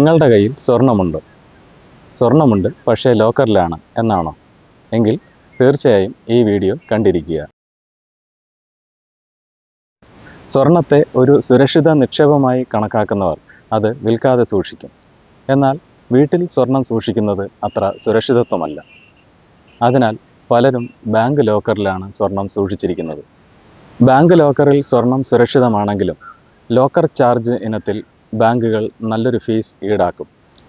നിങ്ങളുടെ കയ്യിൽ സ്വർണമുണ്ട്. സ്വർണമുണ്ട് പക്ഷേ ലോക്കറിലാണ് എന്നാണോ? എങ്കിൽ തീർച്ചയായും ഈ വീഡിയോ കണ്ടിരിക്കുക. സ്വർണത്തെ ഒരു സുരക്ഷിത നിക്ഷേപമായി കണക്കാക്കുന്നവർ അത് വിൽക്കാതെ സൂക്ഷിക്കും. എന്നാൽ വീട്ടിൽ സ്വർണം സൂക്ഷിക്കുന്നത് അത്ര സുരക്ഷിതത്വമല്ല. അതിനാൽ പലരും ബാങ്ക് ലോക്കറിലാണ് സ്വർണം സൂക്ഷിച്ചിരിക്കുന്നത്. ബാങ്ക് ലോക്കറിൽ സ്വർണം സുരക്ഷിതമാണെങ്കിലും ലോക്കർ ചാർജ് ഇനത്തിൽ ബാങ്കുകൾ നല്ലൊരു ഫീസ് ഈടാക്കും.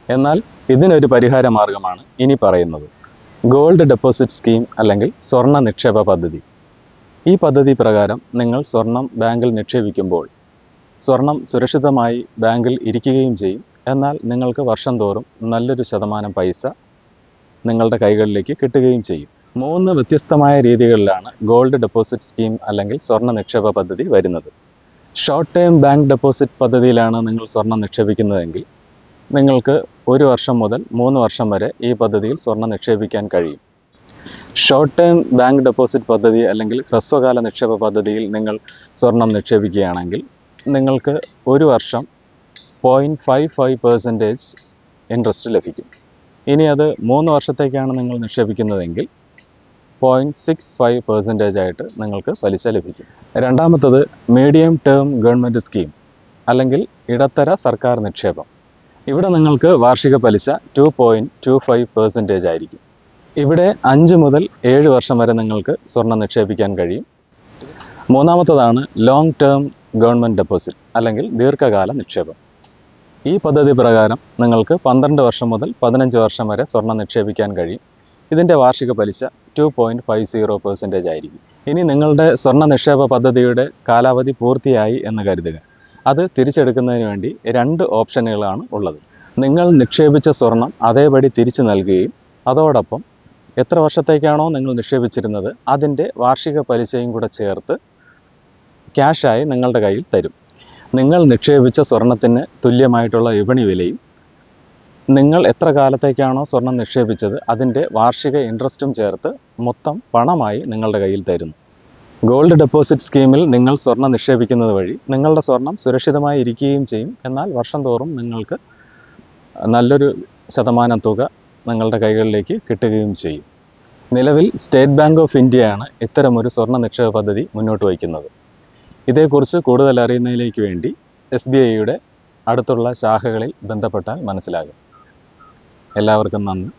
എന്നാൽ ഇതിനൊരു പരിഹാര മാർഗമാണ് ഇനി പറയുന്നത്. ഗോൾഡ് ഡെപ്പോസിറ്റ് സ്കീം അല്ലെങ്കിൽ സ്വർണ നിക്ഷേപ പദ്ധതി. ഈ പദ്ധതി പ്രകാരം നിങ്ങൾ സ്വർണം ബാങ്കിൽ നിക്ഷേപിക്കുമ്പോൾ സ്വർണം സുരക്ഷിതമായി ബാങ്കിൽ ഇരിക്കുകയും ചെയ്യും. എന്നാൽ നിങ്ങൾക്ക് വർഷം തോറും നല്ലൊരു ശതമാനം പൈസ നിങ്ങളുടെ കൈകളിലേക്ക് കിട്ടുകയും ചെയ്യും. മൂന്ന് വ്യത്യസ്തമായ രീതികളിലാണ് ഗോൾഡ് ഡെപ്പോസിറ്റ് സ്കീം അല്ലെങ്കിൽ സ്വർണ നിക്ഷേപ പദ്ധതി വരുന്നത്. ഷോർട്ട് ടേം ബാങ്ക് ഡെപ്പോസിറ്റ് പദ്ധതിയിലാണ് നിങ്ങൾ സ്വർണം നിക്ഷേപിക്കുന്നതെങ്കിൽ നിങ്ങൾക്ക് ഒരു വർഷം മുതൽ മൂന്ന് വർഷം വരെ ഈ പദ്ധതിയിൽ സ്വർണം നിക്ഷേപിക്കാൻ കഴിയും. ഷോർട്ട് ടേം ബാങ്ക് ഡെപ്പോസിറ്റ് പദ്ധതി അല്ലെങ്കിൽ ഹ്രസ്വകാല നിക്ഷേപ പദ്ധതിയിൽ നിങ്ങൾ സ്വർണം നിക്ഷേപിക്കുകയാണെങ്കിൽ നിങ്ങൾക്ക് ഒരു വർഷം point five five percentage interest ലഭിക്കും. ഇനി അത് മൂന്ന് വർഷത്തേക്കാണ് നിങ്ങൾ നിക്ഷേപിക്കുന്നതെങ്കിൽ പോയിന്റ് സിക്സ് ഫൈവ് പെർസെന്റേജ് ആയിട്ട് നിങ്ങൾക്ക് പലിശ ലഭിക്കും. രണ്ടാമത്തത് മീഡിയം ടേം ഗവൺമെന്റ് സ്കീം അല്ലെങ്കിൽ ഇടത്തര സർക്കാർ നിക്ഷേപം. ഇവിടെ നിങ്ങൾക്ക് വാർഷിക പലിശ two point two five percentage ആയിരിക്കും. ഇവിടെ അഞ്ച് മുതൽ ഏഴ് വർഷം വരെ നിങ്ങൾക്ക് സ്വർണം നിക്ഷേപിക്കാൻ കഴിയും. മൂന്നാമത്തതാണ് ലോങ് ടേം ഗവൺമെന്റ് ഡെപ്പോസിറ്റ് അല്ലെങ്കിൽ ദീർഘകാല നിക്ഷേപം. ഈ പദ്ധതി പ്രകാരം നിങ്ങൾക്ക് പന്ത്രണ്ട് വർഷം മുതൽ പതിനഞ്ച് വർഷം വരെ സ്വർണം നിക്ഷേപിക്കാൻ കഴിയും. ഇതിന്റെ വാർഷിക പലിശ two point five zero percentage ആയിരിക്കും. ഇനി നിങ്ങളുടെ സ്വർണ നിക്ഷേപ പദ്ധതിയുടെ കാലാവധി പൂർത്തിയായി എന്ന് കരുതുക. അത് തിരിച്ചെടുക്കുന്നതിന് വേണ്ടി രണ്ട് ഓപ്ഷനുകളാണ് ഉള്ളത്. നിങ്ങൾ നിക്ഷേപിച്ച സ്വർണം അതേപടി തിരിച്ചു നൽകുകയും അതോടൊപ്പം എത്ര വർഷത്തേക്കാണോ നിങ്ങൾ നിക്ഷേപിച്ചിരുന്നത് അതിന്റെ വാർഷിക പലിശയും കൂടെ ചേർത്ത് ക്യാഷായി നിങ്ങളുടെ കയ്യിൽ തരും. നിങ്ങൾ നിക്ഷേപിച്ച സ്വർണത്തിന് തുല്യമായിട്ടുള്ള വിപണി വിലയും നിങ്ങൾ എത്ര കാലത്തേക്കാണോ സ്വർണം നിക്ഷേപിച്ചത് അതിന്റെ വാർഷിക ഇൻട്രസ്റ്റും ചേർത്ത് മൊത്തം പണമായി നിങ്ങളുടെ കയ്യിൽ തരുന്നു. ഗോൾഡ് ഡെപ്പോസിറ്റ് സ്കീമിൽ നിങ്ങൾ സ്വർണം നിക്ഷേപിക്കുന്നത് വഴി നിങ്ങളുടെ സ്വർണം സുരക്ഷിതമായി ഇരിക്കുകയും ചെയ്യും. എന്നാൽ വർഷം തോറും നിങ്ങൾക്ക് നല്ലൊരു ശതമാനം തുക നിങ്ങളുടെ കൈകളിലേക്ക് കിട്ടുകയും ചെയ്യും. നിലവിൽ സ്റ്റേറ്റ് ബാങ്ക് ഓഫ് ഇന്ത്യയാണ് ഇത്തരമൊരു സ്വർണ നിക്ഷേപ പദ്ധതി മുന്നോട്ട് വയ്ക്കുന്നത്. ഇതേക്കുറിച്ച് കൂടുതൽ അറിയുന്നതിലേക്ക് വേണ്ടി എസ് ബി ഐയുടെ അടുത്തുള്ള ശാഖകളിൽ ബന്ധപ്പെട്ടാൽ മനസ്സിലാകും. എല്ലാവർക്കും നന്ദി.